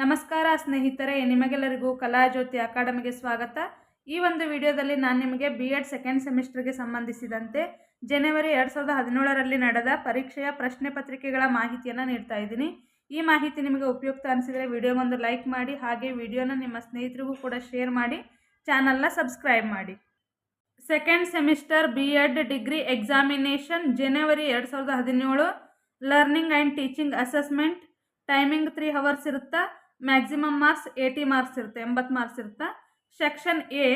ನಮಸ್ಕಾರ ಸ್ನೇಹಿತರೆ, ನಿಮಗೆಲ್ಲರಿಗೂ ಕಲಾಜ್ಯೋತಿ ಅಕಾಡೆಮಿಗೆ ಸ್ವಾಗತ. ಈ ಒಂದು ವಿಡಿಯೋದಲ್ಲಿ ನಾನು ನಿಮಗೆ ಬಿ ಎಡ್ ಸೆಕೆಂಡ್ ಸೆಮಿಸ್ಟರ್ಗೆ ಸಂಬಂಧಿಸಿದಂತೆ ಜನವರಿ ಎರಡು ಸಾವಿರದ ಹದಿನೇಳರಲ್ಲಿ ನಡೆದ ಪರೀಕ್ಷೆಯ ಪ್ರಶ್ನೆ ಪತ್ರಿಕೆಗಳ ಮಾಹಿತಿಯನ್ನು ನೀಡ್ತಾ ಇದ್ದೀನಿ. ಈ ಮಾಹಿತಿ ನಿಮಗೆ ಉಪಯುಕ್ತ ಅನಿಸಿದರೆ ವಿಡಿಯೋಗೊಂದು ಲೈಕ್ ಮಾಡಿ, ಹಾಗೆ ವಿಡಿಯೋನ ನಿಮ್ಮ ಸ್ನೇಹಿತರಿಗೂ ಕೂಡ ಶೇರ್ ಮಾಡಿ, ಚಾನಲ್ನ ಸಬ್ಸ್ಕ್ರೈಬ್ ಮಾಡಿ. Second semester B Ed degree examination ಜನವರಿ ಎರಡು ಸಾವಿರದ ಹದಿನೇಳು learning and teaching assessment timing three hours ಇರುತ್ತಾ? ಮ್ಯಾಕ್ಸಿಮಮ್ ಮಾರ್ಕ್ಸ್ ಏಯ್ಟಿ ಮಾರ್ಕ್ಸ್ ಇರುತ್ತೆ, ಎಂಬತ್ತು ಮಾರ್ಕ್ಸ್ ಇರುತ್ತೆ? ಸೆಕ್ಷನ್ ಎ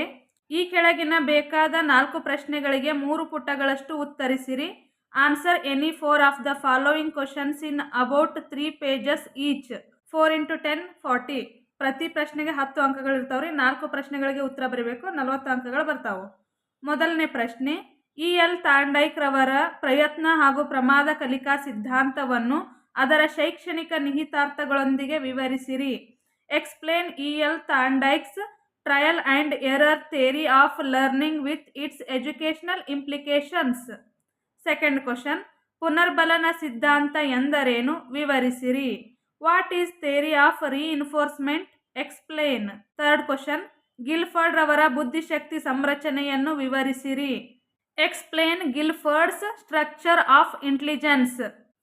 ಈ ಕೆಳಗಿನ ಬೇಕಾದ ನಾಲ್ಕು ಪ್ರಶ್ನೆಗಳಿಗೆ ಮೂರು ಪುಟಗಳಷ್ಟು ಉತ್ತರಿಸಿರಿ. Answer any four of the following questions in about three pages each four into ten forty ಪ್ರತಿ ಪ್ರಶ್ನೆಗೆ ಹತ್ತು ಅಂಕಗಳು ಇರ್ತಾವ್ರಿ, ನಾಲ್ಕು ಪ್ರಶ್ನೆಗಳಿಗೆ ಉತ್ತರ ಬರೀಬೇಕು, ನಲವತ್ತು ಅಂಕಗಳು ಬರ್ತಾವೆ. ಮೊದಲನೇ ಪ್ರಶ್ನೆ ಇ ಎಲ್ ತಾಂಡೈಕ್ ರವರ ಪ್ರಯತ್ನ ಹಾಗೂ ಪ್ರಮಾದ ಕಲಿಕಾ ಸಿದ್ಧಾಂತವನ್ನು ಅದರ ಶೈಕ್ಷಣಿಕ ನಿಹಿತಾರ್ಥಗಳೊಂದಿಗೆ ವಿವರಿಸಿರಿ. Explain E L Thorndike's trial and error theory of learning with its educational implications second question ಪುನರ್ಬಲನ ಸಿದ್ಧಾಂತ ಎಂದರೇನು? ವಿವರಿಸಿರಿ. What is theory of reinforcement explain third question Guilford ರವರ ಬುದ್ಧಿಶಕ್ತಿ ಸಂರಚನೆಯನ್ನು ವಿವರಿಸಿರಿ. Explain Guilford's structure of intelligence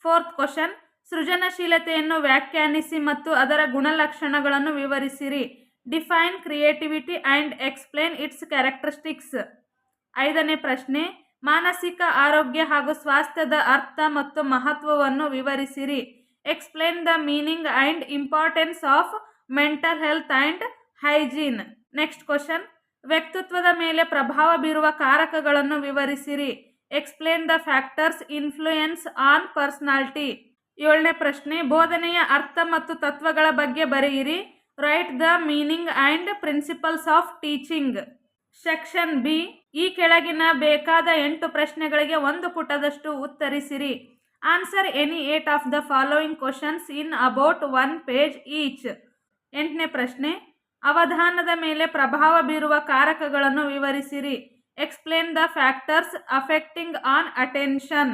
fourth question ಸೃಜನಶೀಲತೆಯನ್ನು ವ್ಯಾಖ್ಯಾನಿಸಿ ಮತ್ತು ಅದರ ಗುಣಲಕ್ಷಣಗಳನ್ನು ವಿವರಿಸಿರಿ. Define creativity and explain its characteristics. ಐದನೇ ಪ್ರಶ್ನೆ, ಮಾನಸಿಕ ಆರೋಗ್ಯ ಹಾಗೂ ಸ್ವಾಸ್ಥ್ಯದ ಅರ್ಥ ಮತ್ತು ಮಹತ್ವವನ್ನು ವಿವರಿಸಿರಿ. Explain the meaning and importance of mental health and hygiene. Next question, ವ್ಯಕ್ತಿತ್ವದ ಮೇಲೆ ಪ್ರಭಾವ ಬೀರುವ ಕಾರಕಗಳನ್ನು ವಿವರಿಸಿರಿ. Explain the factors influence on personality. ಏಳನೇ ಪ್ರಶ್ನೆ, ಬೋಧನೆಯ ಅರ್ಥ ಮತ್ತು ತತ್ವಗಳ ಬಗ್ಗೆ ಬರೆಯಿರಿ. Write the meaning and principles of teaching section B ಈ ಕೆಳಗಿನ ಬೇಕಾದ ಎಂಟು ಪ್ರಶ್ನೆಗಳಿಗೆ ಒಂದು ಪುಟದಷ್ಟು ಉತ್ತರಿಸಿರಿ. Answer any eight of the following questions in about one page each ಎಂಟನೇ ಪ್ರಶ್ನೆ. ಅವಧಾನದ ಮೇಲೆ ಪ್ರಭಾವ ಬೀರುವ ಕಾರಕಗಳನ್ನು ವಿವರಿಸಿರಿ. Explain the factors affecting on attention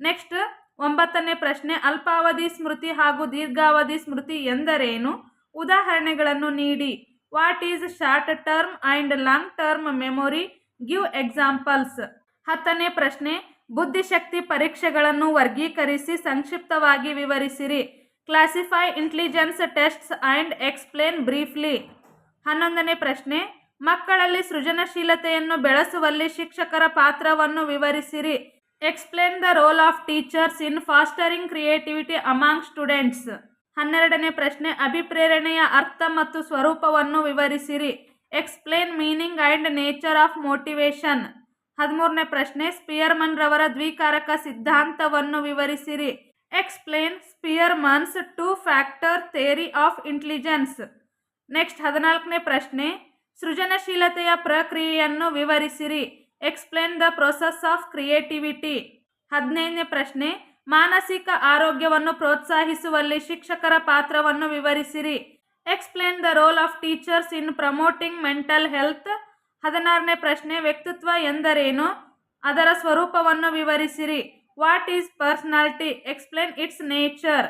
next ಒಂಬತ್ತನೇ ಪ್ರಶ್ನೆ, ಅಲ್ಪಾವಧಿ ಸ್ಮೃತಿ ಹಾಗೂ ದೀರ್ಘಾವಧಿ ಸ್ಮೃತಿ ಎಂದರೇನು? ಉದಾಹರಣೆಗಳನ್ನು ನೀಡಿ. What is short term and long term memory give examples ಹತ್ತನೇ ಪ್ರಶ್ನೆ, ಬುದ್ಧಿಶಕ್ತಿ ಪರೀಕ್ಷೆಗಳನ್ನು ವರ್ಗೀಕರಿಸಿ ಸಂಕ್ಷಿಪ್ತವಾಗಿ ವಿವರಿಸಿರಿ. Classify intelligence tests and explain briefly ಹನ್ನೊಂದನೇ ಪ್ರಶ್ನೆ, ಮಕ್ಕಳಲ್ಲಿ ಸೃಜನಶೀಲತೆಯನ್ನು ಬೆಳೆಸುವಲ್ಲಿ ಶಿಕ್ಷಕರ ಪಾತ್ರವನ್ನು ವಿವರಿಸಿರಿ. Explain the role of teachers in fostering creativity among students ಹನ್ನೆರಡನೇ ಪ್ರಶ್ನೆ, ಅಭಿಪ್ರೇರಣೆಯ ಅರ್ಥ ಮತ್ತು ಸ್ವರೂಪವನ್ನು ವಿವರಿಸಿರಿ. Explain meaning and nature of motivation ಹದಿಮೂರನೇ ಪ್ರಶ್ನೆ ಸ್ಪಿಯರ್ಮನ್ ರವರ ದ್ವಿಕಾರಕ ಸಿದ್ಧಾಂತವನ್ನು ವಿವರಿಸಿರಿ. Explain Spearman's two factor theory of intelligence. Next ಹದಿನಾಲ್ಕನೇ ಪ್ರಶ್ನೆ, ಸೃಜನಶೀಲತೆಯ ಪ್ರಕ್ರಿಯೆಯನ್ನು ವಿವರಿಸಿರಿ. Explain the process of creativity ಹದಿನೈದನೇ ಪ್ರಶ್ನೆ, ಮಾನಸಿಕ ಆರೋಗ್ಯವನ್ನು ಪ್ರೋತ್ಸಾಹಿಸುವಲ್ಲಿ ಶಿಕ್ಷಕರ ಪಾತ್ರವನ್ನು ವಿವರಿಸಿರಿ. Explain the role of teachers in promoting mental health ಹದಿನಾರನೇ ಪ್ರಶ್ನೆ, ವ್ಯಕ್ತಿತ್ವ ಎಂದರೇನು? ಅದರ ಸ್ವರೂಪವನ್ನು ವಿವರಿಸಿರಿ. What is personality explain its nature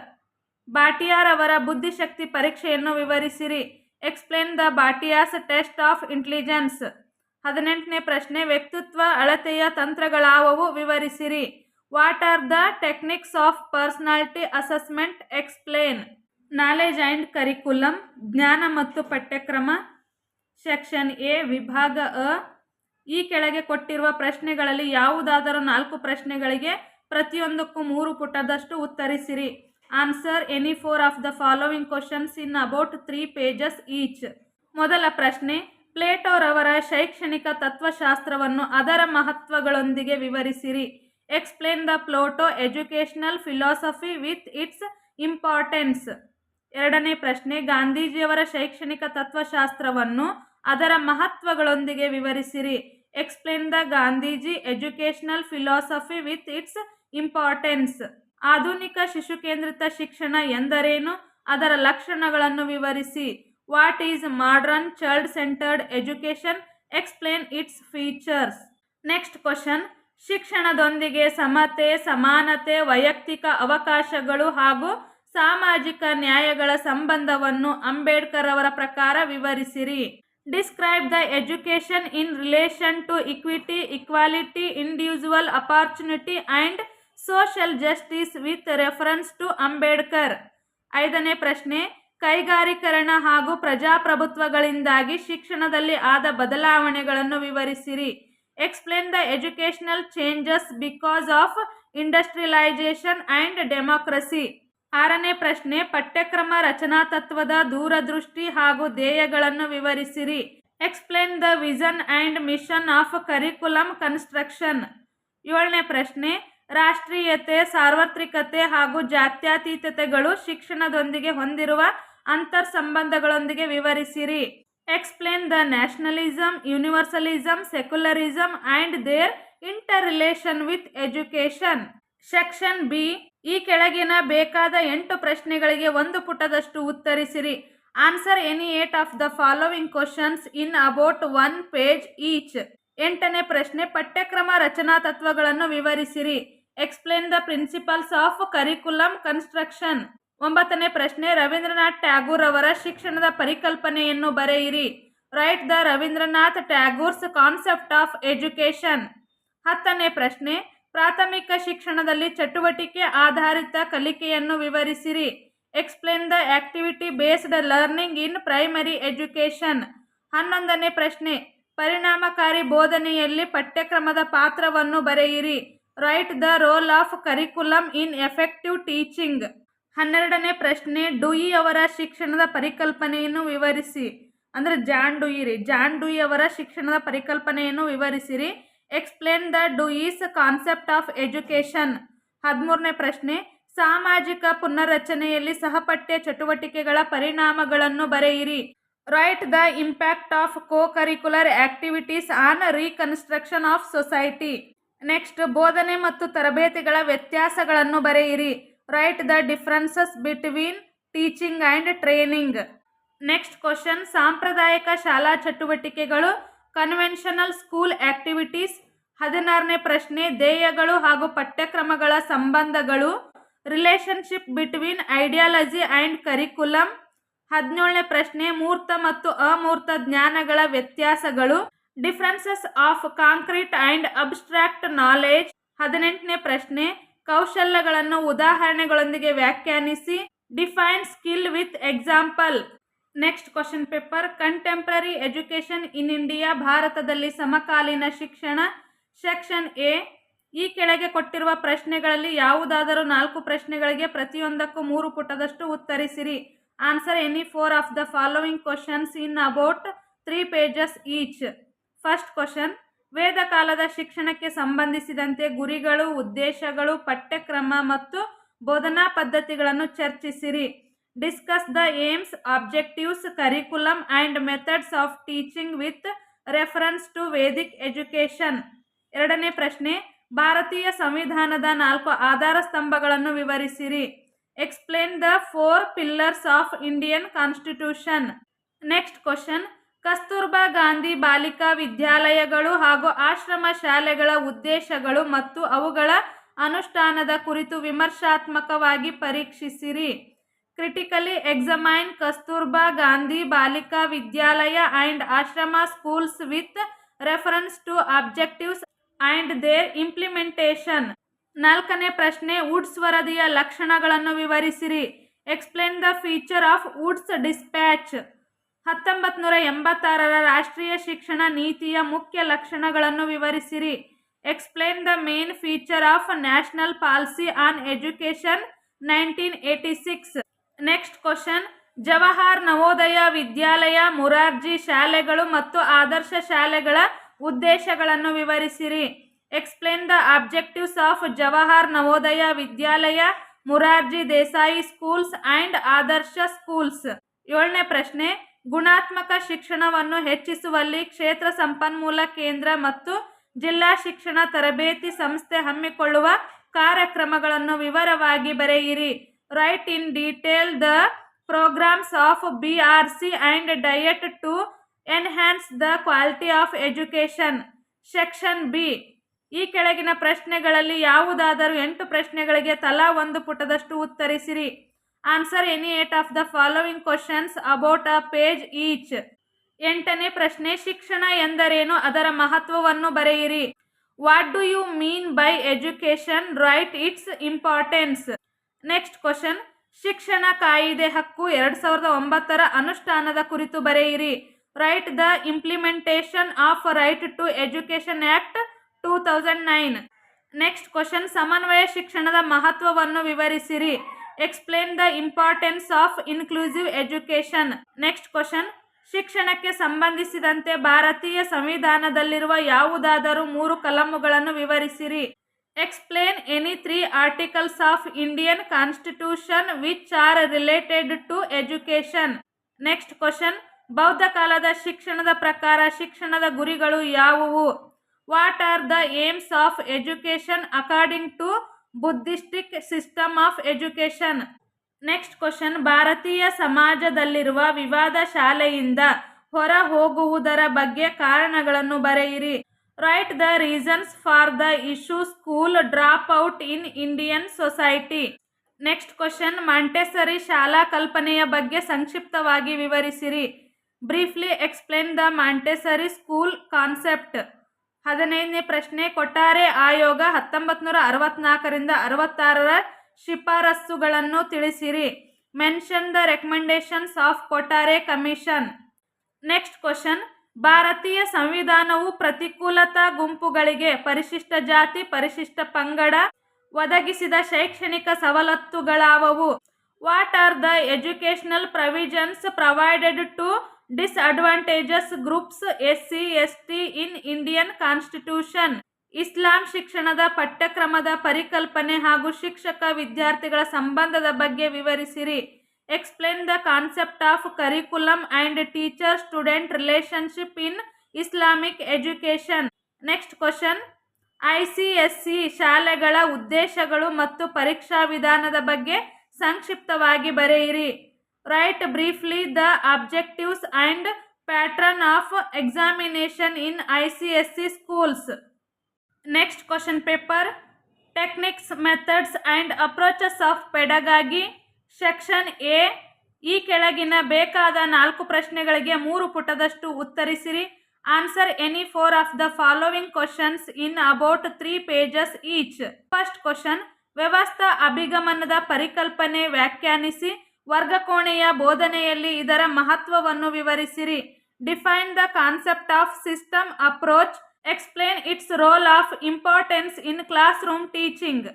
ಬಾಟಿಯಾರ್ ಅವರ ಬುದ್ಧಿಶಕ್ತಿ ಪರೀಕ್ಷೆಯನ್ನು ವಿವರಿಸಿರಿ. Explain the Bhatia's test of intelligence. ಹದಿನೆಂಟನೇ ಪ್ರಶ್ನೆ, ವ್ಯಕ್ತಿತ್ವ, ಅಳತೆಯ ತಂತ್ರಗಳಾವವು ವಿವರಿಸಿರಿ. What are the techniques of personality assessment explain knowledge and curriculum ಜ್ಞಾನ ಮತ್ತು ಪಠ್ಯಕ್ರಮ ಸೆಕ್ಷನ್ ಎ ವಿಭಾಗ ಅ. ಈ ಕೆಳಗೆ ಕೊಟ್ಟಿರುವ ಪ್ರಶ್ನೆಗಳಲ್ಲಿ ಯಾವುದಾದರೂ ನಾಲ್ಕು ಪ್ರಶ್ನೆಗಳಿಗೆ ಪ್ರತಿಯೊಂದಕ್ಕೂ ಮೂರು ಪುಟದಷ್ಟು ಉತ್ತರಿಸಿರಿ. Answer any four of the following questions in about three pages each ಮೊದಲ ಪ್ರಶ್ನೆ ಪ್ಲೇಟೋರವರ ಶೈಕ್ಷಣಿಕ ತತ್ವಶಾಸ್ತ್ರವನ್ನು ಅದರ ಮಹತ್ವಗಳೊಂದಿಗೆ ವಿವರಿಸಿರಿ. Explain the Plato educational philosophy with its importance ಎರಡನೇ ಪ್ರಶ್ನೆ, ಗಾಂಧೀಜಿಯವರ ಶೈಕ್ಷಣಿಕ ತತ್ವಶಾಸ್ತ್ರವನ್ನು ಅದರ ಮಹತ್ವಗಳೊಂದಿಗೆ ವಿವರಿಸಿರಿ. Explain the Gandhiji educational philosophy with its importance ಆಧುನಿಕ ಶಿಶು ಕೇಂದ್ರಿತ ಶಿಕ್ಷಣ ಎಂದರೇನು? ಅದರ ಲಕ್ಷಣಗಳನ್ನು ವಿವರಿಸಿ. What is modern child centred education explain its features next question ಶಿಕ್ಷಣದೊಂದಿಗೆ ಸಮತೆ, ಸಮಾನತೆ, ವೈಯಕ್ತಿಕ ಅವಕಾಶಗಳು ಹಾಗೂ ಸಾಮಾಜಿಕ ನ್ಯಾಯಗಳ ಸಂಬಂಧವನ್ನು ಅಂಬೇಡ್ಕರ್ ಅವರ ಪ್ರಕಾರ ವಿವರಿಸಿರಿ. Describe the education in relation to equity equality individual opportunity and social justice with reference to Ambedkar ಐದನೇ ಪ್ರಶ್ನೆ. ಕೈಗಾರೀಕರಣ ಹಾಗೂ ಪ್ರಜಾಪ್ರಭುತ್ವಗಳಿಂದಾಗಿ ಶಿಕ್ಷಣದಲ್ಲಿ ಆದ ಬದಲಾವಣೆಗಳನ್ನು ವಿವರಿಸಿರಿ. Explain the educational changes because of industrialisation and democracy ಆರನೇ ಪ್ರಶ್ನೆ, ಪಠ್ಯಕ್ರಮ ರಚನಾ ತತ್ವದ ದೂರದೃಷ್ಟಿ ಹಾಗೂ ಧ್ಯೇಯಗಳನ್ನು ವಿವರಿಸಿರಿ. Explain the vision and mission of curriculum construction ಏಳನೇ ಪ್ರಶ್ನೆ, ರಾಷ್ಟ್ರೀಯತೆ, ಸಾರ್ವತ್ರಿಕತೆ ಹಾಗೂ ಜಾತ್ಯತೀತತೆಗಳು ಶಿಕ್ಷಣದೊಂದಿಗೆ ಹೊಂದಿರುವ ಅಂತರ್ ಸಂಬಂಧಗಳೊಂದಿಗೆ ವಿವರಿಸಿರಿ. Explain the nationalism universalism secularism and their interrelation with education section B ಈ ಕೆಳಗಿನ ಬೇಕಾದ ಎಂಟು ಪ್ರಶ್ನೆಗಳಿಗೆ ಒಂದು ಪುಟದಷ್ಟು ಉತ್ತರಿಸಿರಿ. Answer any eight of the following questions in about one page each ಎಂಟನೇ ಪ್ರಶ್ನೆ, ಪಠ್ಯಕ್ರಮ ರಚನಾ ತತ್ವಗಳನ್ನು ವಿವರಿಸಿರಿ. Explain the principles of curriculum construction ಒಂಬತ್ತನೇ ಪ್ರಶ್ನೆ, ರವೀಂದ್ರನಾಥ್ ಟ್ಯಾಗೂರ್ ಅವರ ಶಿಕ್ಷಣದ ಪರಿಕಲ್ಪನೆಯನ್ನು ಬರೆಯಿರಿ. Write the Rabindranath Tagore's concept of education ಹತ್ತನೇ ಪ್ರಶ್ನೆ, ಪ್ರಾಥಮಿಕ ಶಿಕ್ಷಣದಲ್ಲಿ ಚಟುವಟಿಕೆ ಆಧಾರಿತ ಕಲಿಕೆಯನ್ನು ವಿವರಿಸಿರಿ. Explain the activity based learning in primary education ಹನ್ನೊಂದನೇ ಪ್ರಶ್ನೆ, ಪರಿಣಾಮಕಾರಿ ಬೋಧನೆಯಲ್ಲಿ ಪಠ್ಯಕ್ರಮದ ಪಾತ್ರವನ್ನು ಬರೆಯಿರಿ. Write the role of curriculum in effective teaching ಹನ್ನೆರಡನೇ ಪ್ರಶ್ನೆ, ಡುಯಿ ಅವರ ಶಿಕ್ಷಣದ ಪರಿಕಲ್ಪನೆಯನ್ನು ವಿವರಿಸಿ. ಅಂದರೆ ಜಾನ್ ಡುಯಿ ರೀ. ಜಾನ್ ಡುಯಿ ಅವರ ಶಿಕ್ಷಣದ ಪರಿಕಲ್ಪನೆಯನ್ನು ವಿವರಿಸಿರಿ explain the Dewey's concept of education ಹದಿಮೂರನೇ ಪ್ರಶ್ನೆ, ಸಾಮಾಜಿಕ ಪುನರ್ರಚನೆಯಲ್ಲಿ ಸಹಪಠ್ಯ ಚಟುವಟಿಕೆಗಳ ಪರಿಣಾಮಗಳನ್ನು ಬರೆಯಿರಿ. Write the impact of co curricular activities on reconstruction of society next ಬೋಧನೆ ಮತ್ತು ತರಬೇತಿಗಳ ವ್ಯತ್ಯಾಸಗಳನ್ನು ಬರೆಯಿರಿ. Write the differences between teaching and training next question ಸಾಂಪ್ರದಾಯಿಕ ಶಾಲಾ ಚಟುವಟಿಕೆಗಳು ಕನ್ವೆನ್ಷನಲ್ ಸ್ಕೂಲ್ ಆಕ್ಟಿವಿಟೀಸ್ ಹದಿನಾರನೇ ಪ್ರಶ್ನೆ, ಧ್ಯೇಯಗಳು ಹಾಗೂ ಪಠ್ಯಕ್ರಮಗಳ ಸಂಬಂಧಗಳು relationship between ideology and curriculum ಹದಿನೇಳನೇ ಪ್ರಶ್ನೆ, ಮೂರ್ತ ಮತ್ತು ಅಮೂರ್ತ ಜ್ಞಾನಗಳ ವ್ಯತ್ಯಾಸಗಳು differences of concrete and abstract knowledge ಹದಿನೆಂಟನೇ ಪ್ರಶ್ನೆ ಕೌಶಲ್ಯಗಳನ್ನು ಉದಾಹರಣೆಗಳೊಂದಿಗೆ ವ್ಯಾಖ್ಯಾನಿಸಿ. Define skill with example next question paper contemporary education in India ಭಾರತದಲ್ಲಿ ಸಮಕಾಲೀನ ಶಿಕ್ಷಣ. ಸೆಕ್ಷನ್ ಎ ಈ ಕೆಳಗೆ ಕೊಟ್ಟಿರುವ ಪ್ರಶ್ನೆಗಳಲ್ಲಿ ಯಾವುದಾದರೂ ನಾಲ್ಕು ಪ್ರಶ್ನೆಗಳಿಗೆ ಪ್ರತಿಯೊಂದಕ್ಕೂ ಮೂರು ಪುಟದಷ್ಟು ಉತ್ತರಿಸಿರಿ. Answer any four of the following questions in about three pages each first question ವೇದ ಕಾಲದ ಶಿಕ್ಷಣಕ್ಕೆ ಸಂಬಂಧಿಸಿದಂತೆ ಗುರಿಗಳು, ಉದ್ದೇಶಗಳು, ಪಠ್ಯಕ್ರಮ ಮತ್ತು ಬೋಧನಾ ಪದ್ಧತಿಗಳನ್ನು ಚರ್ಚಿಸಿರಿ. Discuss the aims objectives curriculum and methods of teaching with reference to Vedic education ಎರಡನೇ ಪ್ರಶ್ನೆ, ಭಾರತೀಯ ಸಂವಿಧಾನದ ನಾಲ್ಕು ಆಧಾರ ಸ್ತಂಭಗಳನ್ನು ವಿವರಿಸಿರಿ. Explain the four pillars of Indian constitution next question Kasturba Gandhi Balika ವಿದ್ಯಾಲಯಗಳು ಹಾಗೂ ಆಶ್ರಮ ಶಾಲೆಗಳ ಉದ್ದೇಶಗಳು ಮತ್ತು ಅವುಗಳ ಅನುಷ್ಠಾನದ ಕುರಿತು ವಿಮರ್ಶಾತ್ಮಕವಾಗಿ ಪರೀಕ್ಷಿಸಿರಿ. Critically examine Kasturba Gandhi Balika Vidyalaya and ashram schools with reference to objectives and their implementation. ನಾಲ್ಕನೇ ಪ್ರಶ್ನೆ, ವುಡ್ಸ್ ವರದಿಯ ಲಕ್ಷಣಗಳನ್ನು ವಿವರಿಸಿರಿ. Explain the feature of Wood's dispatch. ಹತ್ತೊಂಬತ್ತು ನೂರ ಎಂಬತ್ತಾರರ ರಾಷ್ಟ್ರೀಯ ಶಿಕ್ಷಣ ನೀತಿಯ ಮುಖ್ಯ ಲಕ್ಷಣಗಳನ್ನು ವಿವರಿಸಿರಿ. Explain the main feature of national policy on education nineteen eighty six next question Jawahar Navodaya Vidyalaya Morarji ಶಾಲೆಗಳು ಮತ್ತು ಆದರ್ಶ ಶಾಲೆಗಳ ಉದ್ದೇಶಗಳನ್ನು ವಿವರಿಸಿರಿ. Explain the objectives of Jawahar Navodaya Vidyalaya Murarji Desai schools and Adarsha schools ಏಳನೇ ಪ್ರಶ್ನೆ. ಗುಣಾತ್ಮಕ ಶಿಕ್ಷಣವನ್ನು ಹೆಚ್ಚಿಸುವಲ್ಲಿ ಕ್ಷೇತ್ರ ಸಂಪನ್ಮೂಲ ಕೇಂದ್ರ ಮತ್ತು ಜಿಲ್ಲಾ ಶಿಕ್ಷಣ ತರಬೇತಿ ಸಂಸ್ಥೆ ಹಮ್ಮಿಕೊಳ್ಳುವ ಕಾರ್ಯಕ್ರಮಗಳನ್ನು ವಿವರವಾಗಿ ಬರೆಯಿರಿ. Write in detail the programmes of B R C and DIET to enhance the quality of education section B ಈ ಕೆಳಗಿನ ಪ್ರಶ್ನೆಗಳಲ್ಲಿ ಯಾವುದಾದರೂ ಎಂಟು ಪ್ರಶ್ನೆಗಳಿಗೆ ತಲಾ ಒಂದು ಪುಟದಷ್ಟು ಉತ್ತರಿಸಿರಿ. Answer any eight of the following questions about a page each ಎಂಟನೇ ಪ್ರಶ್ನೆ, ಶಿಕ್ಷಣ ಎಂದರೇನು? ಅದರ ಮಹತ್ವವನ್ನು ಬರೆಯಿರಿ. What do you mean by education write its importance next question ಶಿಕ್ಷಣ ಕಾಯಿದೆ ಹಕ್ಕು ಎರಡು ಸಾವಿರದ ಒಂಬತ್ತರ ಅನುಷ್ಠಾನದ ಕುರಿತು ಬರೆಯಿರಿ. Write the implementation of right to education act two thousand nine next question ಸಮನ್ವಯ ಶಿಕ್ಷಣದ ಮಹತ್ವವನ್ನು ವಿವರಿಸಿರಿ. Explain the importance of inclusive education next question ಶಿಕ್ಷಣಕ್ಕೆ ಸಂಬಂಧಿಸಿದಂತೆ ಭಾರತೀಯ ಸಂವಿಧಾನದಲ್ಲಿರುವ ಯಾವುದಾದರೂ ಮೂರು ಕಲಮುಗಳನ್ನು ವಿವರಿಸಿರಿ. Explain any three articles of Indian constitution which are related to education next question ಬೌದ್ಧ ಕಾಲದ ಶಿಕ್ಷಣದ ಪ್ರಕಾರ ಶಿಕ್ಷಣದ ಗುರಿಗಳು ಯಾವುವು? What are the aims of education according to buddhistic system of education next question, ಭಾರತೀಯ ಸಮಾಜದಲ್ಲಿರುವ ವಿವಾದ ಶಾಲೆಯಿಂದ ಹೊರ ಹೋಗುವುದರ ಬಗ್ಗೆ ಕಾರಣಗಳನ್ನು ಬರೆಯಿರಿ. Write the reasons for the issue school drop out in Indian society next question Montessori ಶಾಲಾ ಕಲ್ಪನೆಯ ಬಗ್ಗೆ ಸಂಕ್ಷಿಪ್ತವಾಗಿ ವಿವರಿಸಿರಿ. Briefly explain the Montessori school concept ಹದಿನೈದನೇ ಪ್ರಶ್ನೆ, ಕೊಟ್ಟಾರೆ ಆಯೋಗ ಹತ್ತೊಂಬತ್ತು ನೂರ ಅರವತ್ನಾಲ್ಕರಿಂದ ಅರವತ್ತಾರರ ಶಿಫಾರಸ್ಸುಗಳನ್ನು ತಿಳಿಸಿರಿ. Mention the recommendations of Kothari commission next question ಭಾರತೀಯ ಸಂವಿಧಾನವು ಪ್ರತಿಕೂಲತಾ ಗುಂಪುಗಳಿಗೆ ಪರಿಶಿಷ್ಟ ಜಾತಿ, ಪರಿಶಿಷ್ಟ ಪಂಗಡ ಒದಗಿಸಿದ ಶೈಕ್ಷಣಿಕ ಸವಲತ್ತುಗಳಾವವು. What are the educational provisions provided to disadvantages groups S C S T in Indian constitution ಇಸ್ಲಾಂ ಶಿಕ್ಷಣದ ಪಠ್ಯಕ್ರಮದ ಪರಿಕಲ್ಪನೆ ಹಾಗೂ ಶಿಕ್ಷಕ ವಿದ್ಯಾರ್ಥಿಗಳ ಸಂಬಂಧದ ಬಗ್ಗೆ ವಿವರಿಸಿರಿ. Explain the concept of curriculum and teacher student relationship in Islamic education next question I C S C ಶಾಲೆಗಳ ಉದ್ದೇಶಗಳು ಮತ್ತು ಪರೀಕ್ಷಾ ವಿಧಾನದ ಬಗ್ಗೆ ಸಂಕ್ಷಿಪ್ತವಾಗಿ ಬರೆಯಿರಿ. Write briefly the objectives and pattern of examination in I C S C schools next question paper techniques methods and approaches of pedagogy section A ಈ ಕೆಳಗಿನ ಬೇಕಾದ ನಾಲ್ಕು ಪ್ರಶ್ನೆಗಳಿಗೆ ಮೂರು ಪುಟದಷ್ಟು ಉತ್ತರಿಸಿರಿ. Answer any four of the following questions in about three pages each first question ವ್ಯವಸ್ಥಾ ಅಭಿಗಮನದ ಪರಿಕಲ್ಪನೆ ವ್ಯಾಖ್ಯಾನಿಸಿ. ವರ್ಗಕೋಣೆಯ ಬೋಧನೆಯಲ್ಲಿ ಇದರ ಮಹತ್ವವನ್ನು ವಿವರಿಸಿರಿ. Define the concept of system approach explain its role of importance in classroom teaching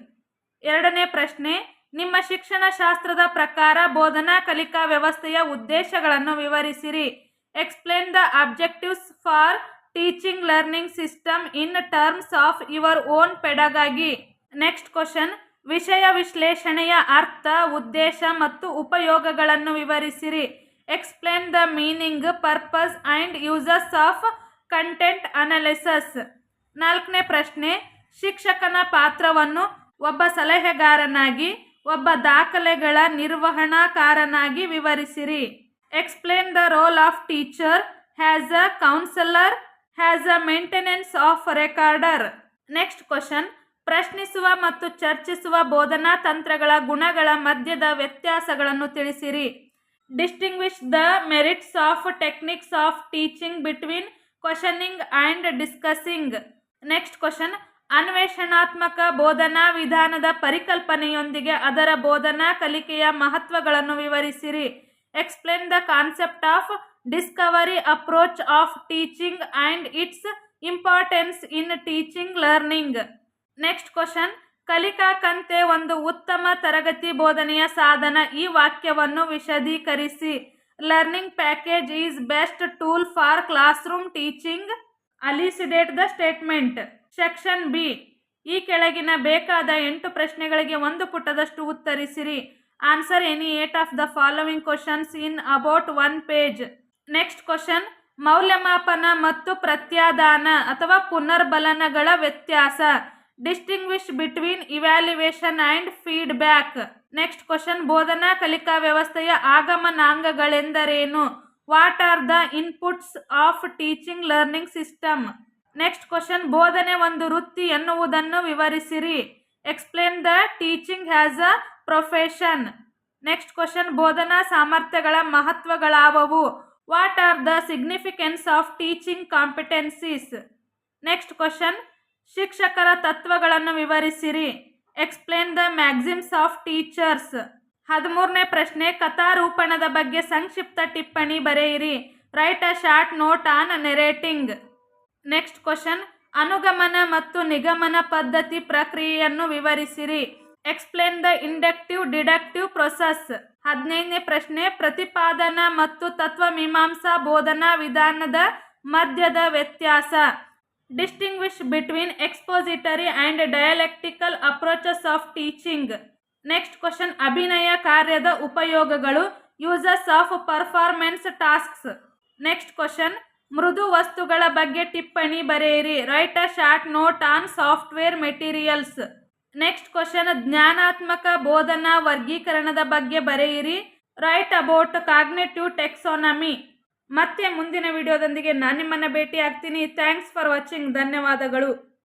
ಎರಡನೇ ಪ್ರಶ್ನೆ, ನಿಮ್ಮ ಶಿಕ್ಷಣ ಶಾಸ್ತ್ರದ ಪ್ರಕಾರ ಬೋಧನಾ ಕಲಿಕಾ ವ್ಯವಸ್ಥೆಯ ಉದ್ದೇಶಗಳನ್ನು ವಿವರಿಸಿರಿ. Explain the objectives for teaching learning system in terms of your own pedagogy next question ವಿಷಯ ವಿಶ್ಲೇಷಣೆಯ ಅರ್ಥ, ಉದ್ದೇಶ ಮತ್ತು ಉಪಯೋಗಗಳನ್ನು ವಿವರಿಸಿರಿ. Explain the meaning purpose and uses of content analysis ನಾಲ್ಕನೇ ಪ್ರಶ್ನೆ, ಶಿಕ್ಷಕನ ಪಾತ್ರವನ್ನು ಒಬ್ಬ ಸಲಹೆಗಾರನಾಗಿ, ಒಬ್ಬ ದಾಖಲೆಗಳ ನಿರ್ವಹಣಾಕಾರನಾಗಿ ವಿವರಿಸಿರಿ. Explain the role of teacher has a counsellor has a maintenance of recorder next question ಪ್ರಶ್ನಿಸುವ ಮತ್ತು ಚರ್ಚಿಸುವ ಬೋಧನಾ ತಂತ್ರಗಳ ಗುಣಗಳ ಮಧ್ಯದ ವ್ಯತ್ಯಾಸಗಳನ್ನು ತಿಳಿಸಿರಿ. Distinguish the merits of techniques of teaching between questioning and discussing next question ಅನ್ವೇಷಣಾತ್ಮಕ ಬೋಧನಾ ವಿಧಾನದ ಪರಿಕಲ್ಪನೆಯೊಂದಿಗೆ ಅದರ ಬೋಧನಾ ಕಲಿಕೆಯ ಮಹತ್ವಗಳನ್ನು ವಿವರಿಸಿರಿ. Explain the concept of discovery approach of teaching and its importance in teaching learning next question ಕಲಿಕಾ ಕಂತೆ ಒಂದು ಉತ್ತಮ ತರಗತಿ ಬೋಧನೆಯ ಸಾಧನ. ಈ ವಾಕ್ಯವನ್ನು ವಿಶದೀಕರಿಸಿ. Learning package is best tool for classroom teaching elucidate the statement section B ಈ ಕೆಳಗಿನ ಬೇಕಾದ ಎಂಟು ಪ್ರಶ್ನೆಗಳಿಗೆ ಒಂದು ಪುಟದಷ್ಟು ಉತ್ತರಿಸಿರಿ. Answer any eight of the following questions in about one page next question ಮೌಲ್ಯಮಾಪನ ಮತ್ತು ಪ್ರತ್ಯಾದಾನ ಅಥವಾ ಪುನರ್ಬಲನಗಳ ವ್ಯತ್ಯಾಸ. Distinguish between evaluation and feedback next question ಬೋಧನಾ ಕಲಿಕಾ ವ್ಯವಸ್ಥೆಯ ಆಗಮನಾಂಗಗಳೆಂದರೇನು? What are the inputs of teaching learning system next question ಬೋಧನೆ ಒಂದು ವೃತ್ತಿ ಎನ್ನುವುದನ್ನು ವಿವರಿಸಿರಿ. Explain the teaching has a profession next question ಬೋಧನಾ ಸಾಮರ್ಥ್ಯಗಳ ಮಹತ್ವಗಳಾವವು? What are the significance of teaching competencies next question ಶಿಕ್ಷಕರ ತತ್ವಗಳನ್ನು ವಿವರಿಸಿರಿ. Explain the maxims of teachers ಹದಿಮೂರನೇ ಪ್ರಶ್ನೆ, ಕಥಾರೂಪಣದ ಬಗ್ಗೆ ಸಂಕ್ಷಿಪ್ತ ಟಿಪ್ಪಣಿ ಬರೆಯಿರಿ. Write a short note on narrating next question ಅನುಗಮನ ಮತ್ತು ನಿಗಮನ ಪದ್ಧತಿ ಪ್ರಕ್ರಿಯೆಯನ್ನು ವಿವರಿಸಿರಿ. Explain the inductive deductive process ಹದಿನೈದನೇ ಪ್ರಶ್ನೆ, ಪ್ರತಿಪಾದನಾ ಮತ್ತು ತತ್ವಮೀಮಾಂಸಾ ಬೋಧನಾ ವಿಧಾನದ ಮಧ್ಯದ ವ್ಯತ್ಯಾಸ. Distinguish between expository and dialectical approaches of teaching next question ಅಭಿನಯ ಕಾರ್ಯದ ಉಪಯೋಗಗಳು uses of performance tasks next question ಮೃದು ವಸ್ತುಗಳ ಬಗ್ಗೆ ಟಿಪ್ಪಣಿ ಬರೆಯಿರಿ. Write a short note on software materials next question ಜ್ಞಾನಾತ್ಮಕ ಬೋಧನಾ ವರ್ಗೀಕರಣದ ಬಗ್ಗೆ ಬರೆಯಿರಿ. ರೈಟ್ ಅಬೌಟ್ ಕಾಗ್ನೆಟಿವ್ ಟೆಕ್ಸಾನಮಿ ಮತ್ತೆ ಮುಂದಿನ ವಿಡಿಯೋದೊಂದಿಗೆ ನಾನು ನಿಮ್ಮನ್ನು ಭೇಟಿ ಆಗ್ತೀನಿ ಥ್ಯಾಂಕ್ಸ್ ಫಾರ್ ವಾಚಿಂಗ್ ಧನ್ಯವಾದಗಳು.